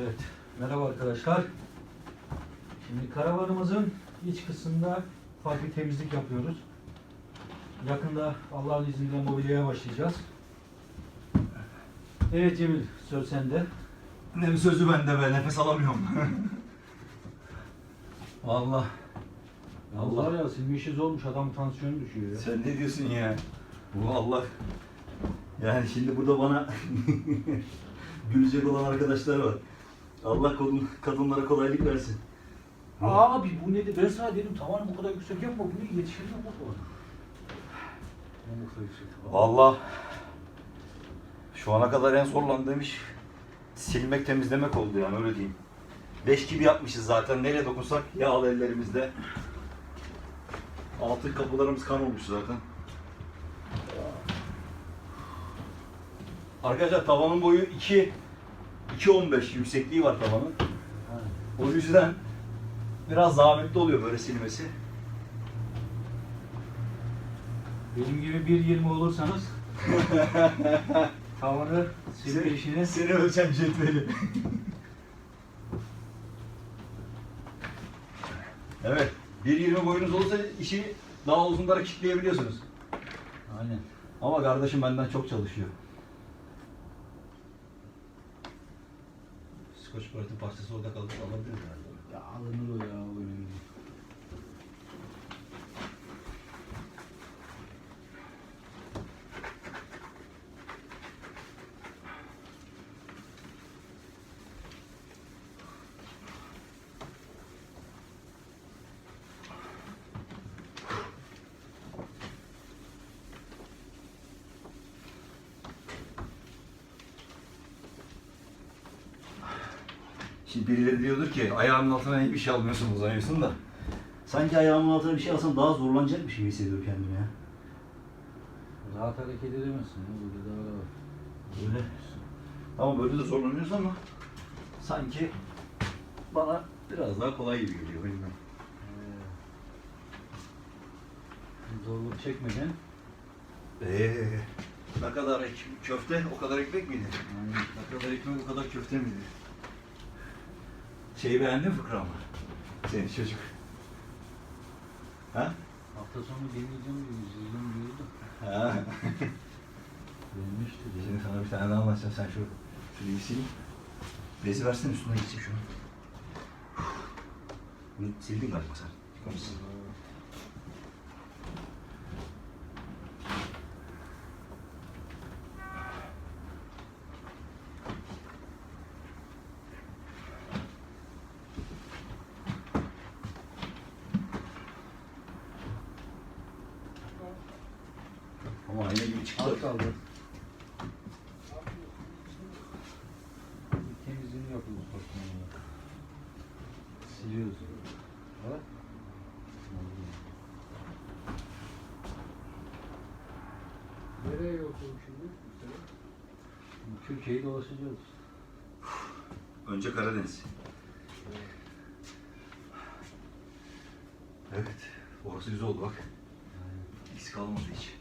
Evet, merhaba arkadaşlar. Şimdi karavanımızın iç kısmında ufak bir temizlik yapıyoruz. Yakında Allah'ın izniyle mobilyaya başlayacağız. Evet Cemil, söz sende. Ne sözü bende be nefes alamıyorum. Vallahi. Allah ya silme işi zormuş, adam tansiyonu düşüyor ya. Sen ne diyorsun ya? Bu Allah. Yani şimdi burada bana gülecek olan arkadaşlar var. Allah kadın, kadınlara kolaylık versin. Abi bu nedir? Ben sana dedim tavanı bu kadar yüksek yapma, bunu yetişir mi bu tavan? Bu kadar yüksek tavan. Vallahi şu ana kadar en zorlandığım iş silmek temizlemek oldu yani öyle diyeyim. Leş gibi yapmışız zaten nereye dokunsak yağlı ellerimizde. Altın kapılarımız kan olmuş zaten. Arkadaşlar tavanın boyu 2 2.15 yüksekliği var tavanın. O yüzden biraz zahmetli oluyor böyle silmesi. Benim gibi 1.20 olursanız tavanı silme işini Seni ölçen cetveli. evet. 1.20 boyunuz olursa işi daha uzunlara kilitleyebiliyorsunuz. Aynen. Ama kardeşim benden çok çalışıyor. Scotch Brite'in parçası orada kalırsa alabiliriz herhalde. Ya alınır o ya önemli. Şimdi birileri diyordur ki ayağının altına hiçbir şey almıyorsun uzanıyorsun da. Sanki ayağımın altına bir şey alsam daha zorlanacakmış gibi hissediyorum kendimi ya. Rahat hareket edemezsin ya böyle daha rahat. Öyle. Ama böyle de zorlanıyoruz ama sanki bana biraz daha kolay gibi geliyor bilmem. Ee, zorluk çekmeden Eee ne kadar köfte o kadar ekmek miydi? yani Ne kadar ekmek o kadar köfte miydi? Şeyi beğendin mi fıkramı? Senin çocuk. Ha? hafta sonu dinleyeceğim diyor, izleyeceğim diyordu. Ha. Beğenmiştir ya. Şimdi sana bir tane daha anlatacağım. Sen şu şurayı sil. Bezi versene üstüne gitsin şunu. Bunu sildin galiba sen. Yıkamışsın. Ama ayna gibi çıktı. Az kaldı. Temizliğini yapıyoruz bak bunu. Siliyoruz. Bak. Nereye yolculuk şimdi? Türkiye'yi dolaşacağız. Önce Karadeniz. Evet. Orası güzel oldu bak. Eksik kalmadı hiç.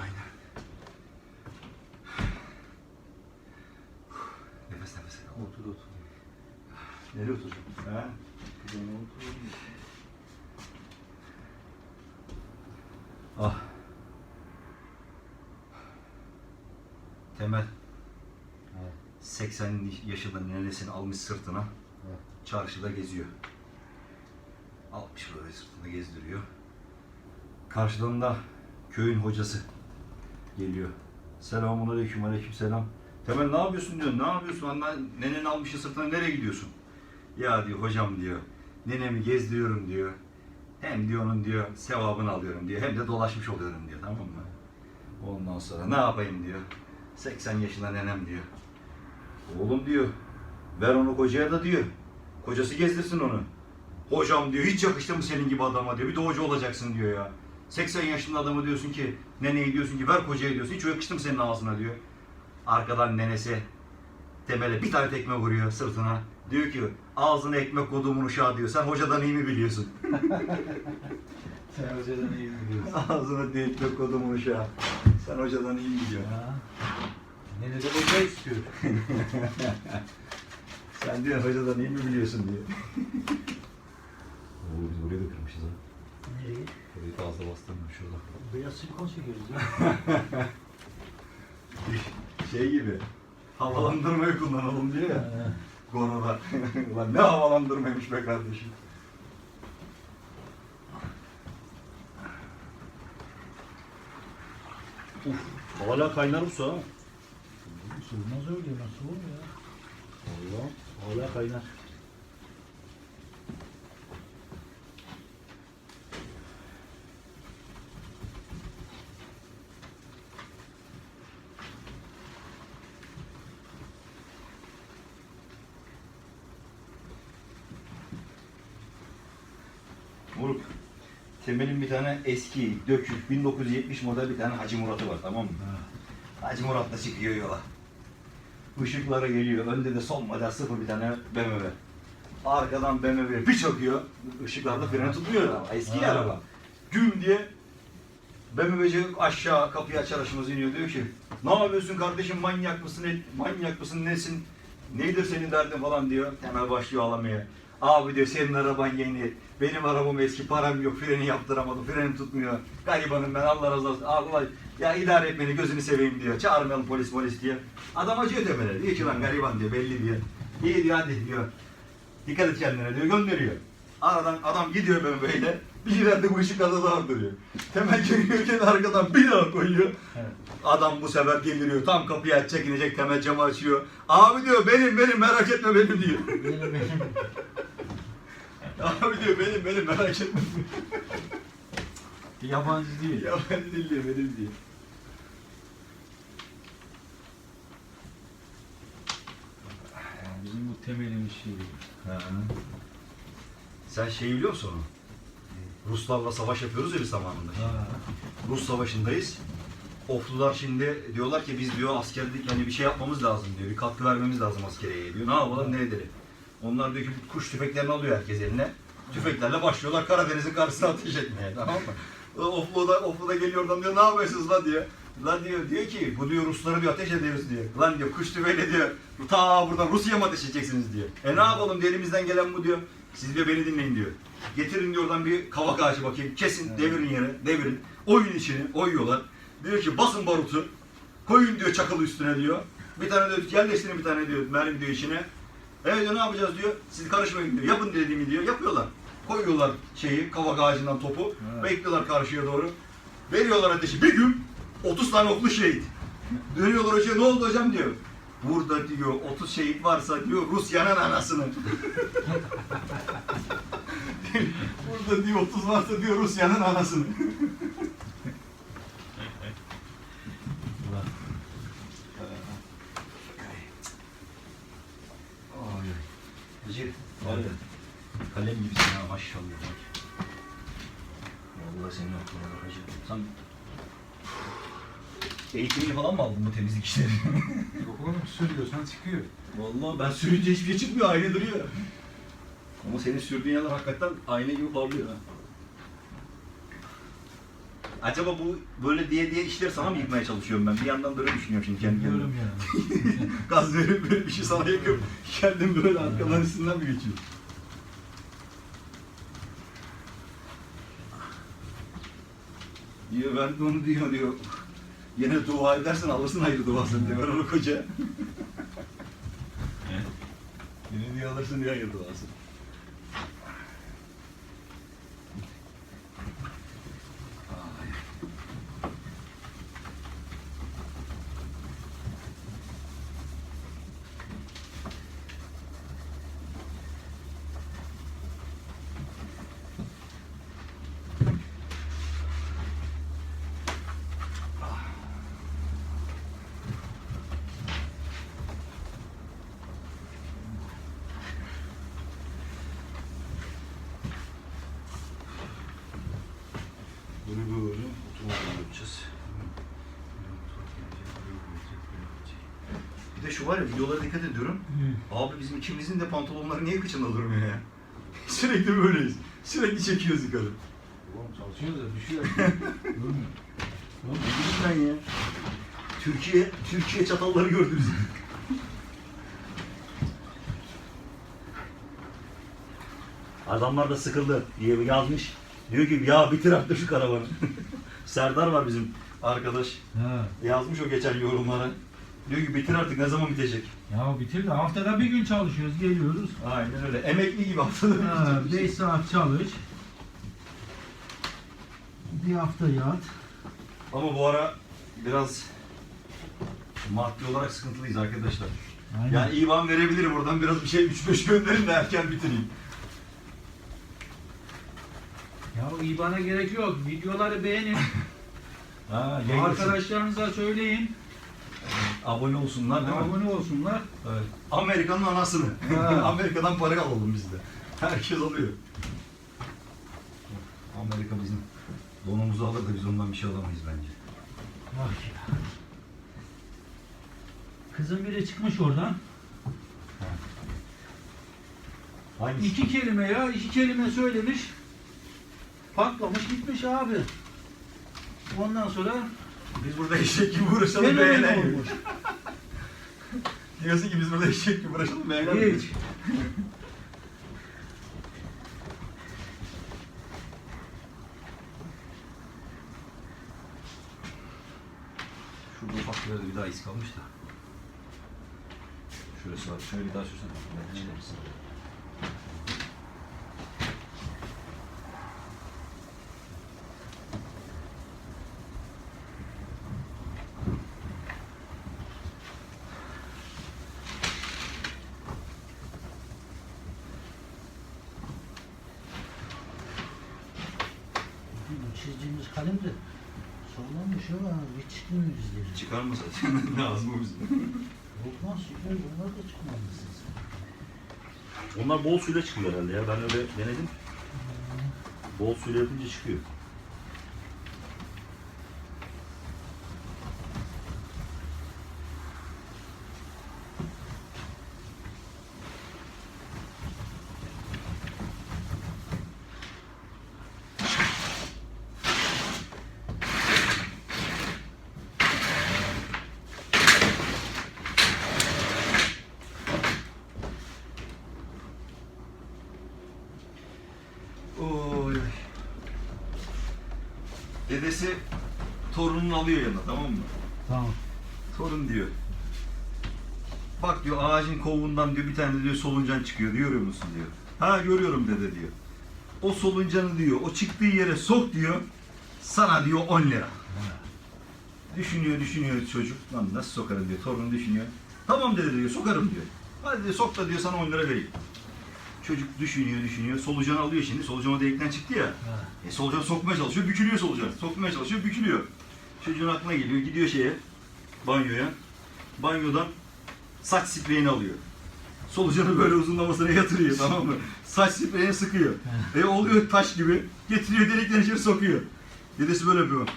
Aynen. Nefes nefes. Otur otur. Nereye oturacağım? Ha? Ben oturuyorum. Ah. Temel. Evet. 80 yaşında nenesini almış sırtına. Çarşıda geziyor. Almış böyle sırtında gezdiriyor. Karşıdan da köyün hocası geliyor. Selamun aleyküm aleyküm selam. Temel ne yapıyorsun diyor. Ne yapıyorsun? Anne, neneni almışsın sırtına nereye gidiyorsun? Ya diyor hocam diyor. Nenemi gezdiriyorum diyor. Hem diyor onun diyor sevabını alıyorum diyor. Hem de dolaşmış oluyorum diyor tamam mı? Ondan sonra ne yapayım diyor. 80 yaşında nenem diyor. Oğlum diyor. Ver onu kocaya da diyor. Kocası gezdirsin onu. Hocam diyor hiç yakıştı mı senin gibi adama diyor. Bir de hoca olacaksın diyor ya. 80 yaşında adamı diyorsun ki neneye diyorsun ki ver kocaya diyorsun. Hiç yakıştı mı senin ağzına diyor. Arkadan nenesi temele bir tane tekme vuruyor sırtına. Diyor ki ağzına ekmek koduğumun uşağı diyor. Sen hocadan iyi mi biliyorsun? Sen hocadan iyi biliyorsun. ağzına ekmek koduğumun uşağı. Sen hocadan iyi biliyorsun. Ne de hoca istiyor. Sen diyor hocadan iyi mi biliyorsun diye. Oo biz burayı da kırmışız ha. Nereye? Burayı fazla bastırmış şurada. Beyaz silikon çekiyoruz ya. Şey gibi. Havalandırmayı kullanalım diyor ya. Goro'da. Ulan ne havalandırmaymış be kardeşim. Uf, hala kaynar bu su ha. Soğumaz öyle nasıl olur ya? Allah, hala kaynar. Moruk, Temel'in bir tane eski, dökük, 1970 model bir tane Hacı Murat'ı var tamam mı? Hacı Murat da çıkıyor yola. Işıklara geliyor. Önde de son model sıfır bir tane BMW. Arkadan BMW bir çakıyor. Işıklarda freni tutmuyor ama eski Ha. araba. Güm diye BMW'ci aşağı kapıyı açar aşımız iniyor diyor ki ne yapıyorsun kardeşim manyak mısın manyak mısın nesin nedir senin derdin falan diyor. Temel başlıyor ağlamaya. Abi diyor senin araban yeni. Benim arabam eski param yok freni yaptıramadım freni tutmuyor. Garibanım ben Allah razı olsun. Allah ya idare et beni gözünü seveyim diyor. Çağırmayalım polis polis diye. Adam acıyor tepede. Diyor ki lan gariban diyor belli diyor. İyi diyor hadi diyor. Dikkat et kendine diyor gönderiyor. Aradan adam gidiyor ben böyle. Bir yerde bu ışıklarda da duruyor. Temel geliyorken arkadan bir daha koyuyor. Evet. Adam bu sefer geliriyor. Tam kapıyı açacak inecek temel camı açıyor. Abi diyor benim benim merak etme benim diyor. Benim benim. Abi diyor benim benim merak etme. Yabancı değil. ya ben değil diyor benim diyor. Bizim bu temelimiz şey değil. Ha. Sen şey biliyor musun onu? Ruslarla savaş yapıyoruz ya biz zamanında. Ha. Rus savaşındayız. Oflular şimdi diyorlar ki biz diyor askerlik hani bir şey yapmamız lazım diyor. Bir katkı vermemiz lazım askeriyeye diyor. Ne yapalım ne edelim. Onlar diyor ki kuş tüfeklerini alıyor herkes eline. Tüfeklerle başlıyorlar Karadeniz'in karşısına ateş etmeye tamam mı? Oflu'da, Oflu'da geliyor oradan diyor ne yapıyorsunuz lan diyor. Lan diyor, diyor ki bu diyor Rusları diyor ateş ediyoruz diyor. Lan diyor kuş tüfeğiyle diyor ta buradan Rusya'ya mı ateş edeceksiniz diyor. E ne yapalım diyor elimizden gelen bu diyor. Siz diyor beni dinleyin diyor. Getirin diyor oradan bir kavak ağacı bakayım. Kesin devirin yere devirin. Oyun içini oyuyorlar. Diyor ki basın barutu. Koyun diyor çakılı üstüne diyor. Bir tane diyor yerleştirin bir tane diyor mermi diyor içine. Evet diyor ne yapacağız diyor. Siz karışmayın diyor. Yapın dediğimi diyor. Yapıyorlar. Koyuyorlar şeyi kavak ağacından topu. Evet. Bekliyorlar karşıya doğru. Veriyorlar ateşi. Bir gün 30 tane oklu şehit. Dönüyorlar hocaya ne oldu hocam diyor. Burada diyor 30 şehit varsa diyor Rusya'nın anasını. Burada diyor 30 varsa diyor Rusya'nın anasını. Hacı, var ya, kalem gibisin ha maşallah. bak. Vallahi senin aklına bak hacı. Sen eğitimini falan mı aldın bu temizlik işleri? Yok oğlum sürüyorsan çıkıyor. Vallahi ben sürünce hiçbir şey çıkmıyor, aynı duruyor. Ama senin sürdüğün yerler hakikaten ayna gibi parlıyor ha. Acaba bu böyle diye diye işleri sana mı yıkmaya çalışıyorum ben? Bir yandan böyle düşünüyorum şimdi kendi kendime. Bilmiyorum yani. Gaz verip böyle bir şey sana yakıp kendim böyle arkadan üstünden mi geçiyorum? Diyor ben de onu diyor diyor. Yine dua edersen alırsın hayır duasını diyor. Ben onu koca. Yine diyor alırsın diyor hayır duasını. Ay. Bunu böyle oturmadan yapacağız. Bir de şu var ya videolara dikkat ediyorum. Abi bizim ikimizin de pantolonları niye kıçında durmuyor ya? Sürekli böyleyiz. Sürekli çekiyoruz yukarı. Oğlum çalışıyoruz da düşüyor. Durmuyor. Oğlum ben ya. Türkiye, Türkiye çatalları gördünüz. Adamlar da sıkıldı diye yazmış. Diyor ki ya bitir artık şu karavanı. Serdar var bizim arkadaş. Ha. Yazmış o geçen yorumlara. Diyor ki bitir artık ne zaman bitecek? Ya bitir de haftada bir gün çalışıyoruz, geliyoruz. Aynen öyle. Emekli gibi haftada bir bitecek. 5 saat çalış. Bir hafta yat. Ama bu ara biraz maddi olarak sıkıntılıyız arkadaşlar. Aynen. Yani İvan verebilirim oradan biraz bir şey 3-5 gönderin de erken bitireyim. Ya IBAN'a gerek yok. Videoları beğenin. Ha, Arkadaşlarınıza söyleyin. abone olsunlar değil mi? Abone olsunlar. Evet. Amerika'nın anasını. Ha. Amerika'dan para alalım biz de. Herkes alıyor. Amerika bizim donumuzu alır da biz ondan bir şey alamayız bence. Bak ya. Kızın biri çıkmış oradan. Hangisi? İki kelime ya, iki kelime söylemiş. Patlamış gitmiş abi. Ondan sonra Biz burada eşek gibi uğraşalım fenomen olmuş. Diyorsun ki biz burada eşek gibi uğraşalım beğenemiyor. Hiç. Şurada ufak bir daha iz kalmış da. Şurası var. Şöyle bir daha sürsene. Ben çıkarırsın. Bu çizdiğimiz kalem de sallanmış ama hiç çıkmıyor yüzleri. Çıkarma zaten. Lazım o bize. Lan süper bunlar da çıkmamışsın sen. Onlar bol suyla çıkıyor herhalde ya. Ben öyle denedim. Bol suyla yapınca çıkıyor. Oy. Dedesi torununu alıyor yanına tamam mı? Tamam. Torun diyor. Bak diyor ağacın kovuğundan diyor bir tane diyor soluncan çıkıyor diyor, görüyor musun diyor. Ha görüyorum dede diyor. O soluncanı diyor o çıktığı yere sok diyor. Sana diyor 10 lira. Düşünüyor düşünüyor çocuk. Lan nasıl sokarım diyor. Torun düşünüyor. Tamam dede diyor sokarım diyor. Hadi diyor, sok da diyor sana 10 lira vereyim. Çocuk düşünüyor düşünüyor. Solucanı alıyor şimdi. Solucan o delikten çıktı ya. Ha. E, solucan sokmaya çalışıyor, bükülüyor solucan. Sokmaya çalışıyor, bükülüyor. Çocuğun aklına geliyor, gidiyor şeye, banyoya. Banyodan saç spreyini alıyor. Solucanı böyle uzunlamasına yatırıyor tamam mı? Saç spreyini sıkıyor. e oluyor taş gibi. Getiriyor delikten içeri sokuyor. Dedesi böyle yapıyor.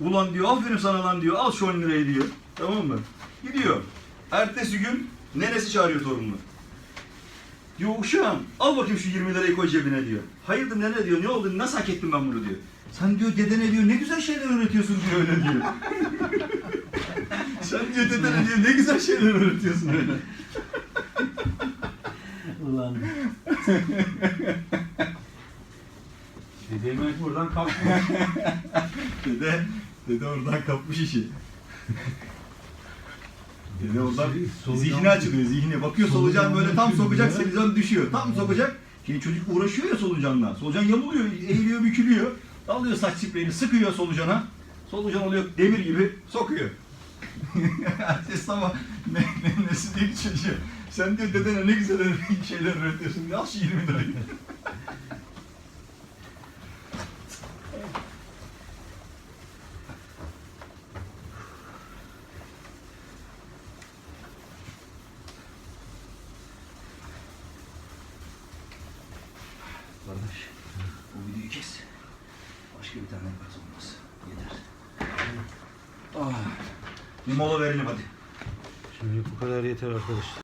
Ulan diyor aferin sana lan diyor al şu 10 lirayı diyor. Tamam mı? Gidiyor. Ertesi gün nenesi çağırıyor torununu. Diyor uşağım al bakayım şu 20 lirayı koy cebine diyor. Hayırdır nene diyor ne oldu nasıl hak ettim ben bunu diyor. Sen diyor dedene diyor ne güzel şeyler öğretiyorsun diyor öyle diyor. Sen diyor dedene diyor ne güzel şeyler öğretiyorsun öyle. Ulan. Dedemek buradan kalkmış. Dede, dede oradan kapmış işi. Dede oradan zihni açılıyor zihni. Bakıyor solucan böyle tam sokacak solucan düşüyor. Tam sokacak. Şimdi çocuk uğraşıyor ya solucanla. Solucan yamuluyor, eğiliyor, bükülüyor. Alıyor saç spreyini, sıkıyor solucana. Solucan oluyor demir gibi sokuyor. Ertesi sabah ne, ne, nesi ki çocuğa. Sen diyor dedene ne güzel şeyler öğretiyorsun. Al şu 20 lirayı. Kardeş, bu videoyu kes. Başka bir tane yaparız olmaz. Yeter. Ah. Bir mola verelim hadi. Şimdi bu kadar yeter arkadaşlar.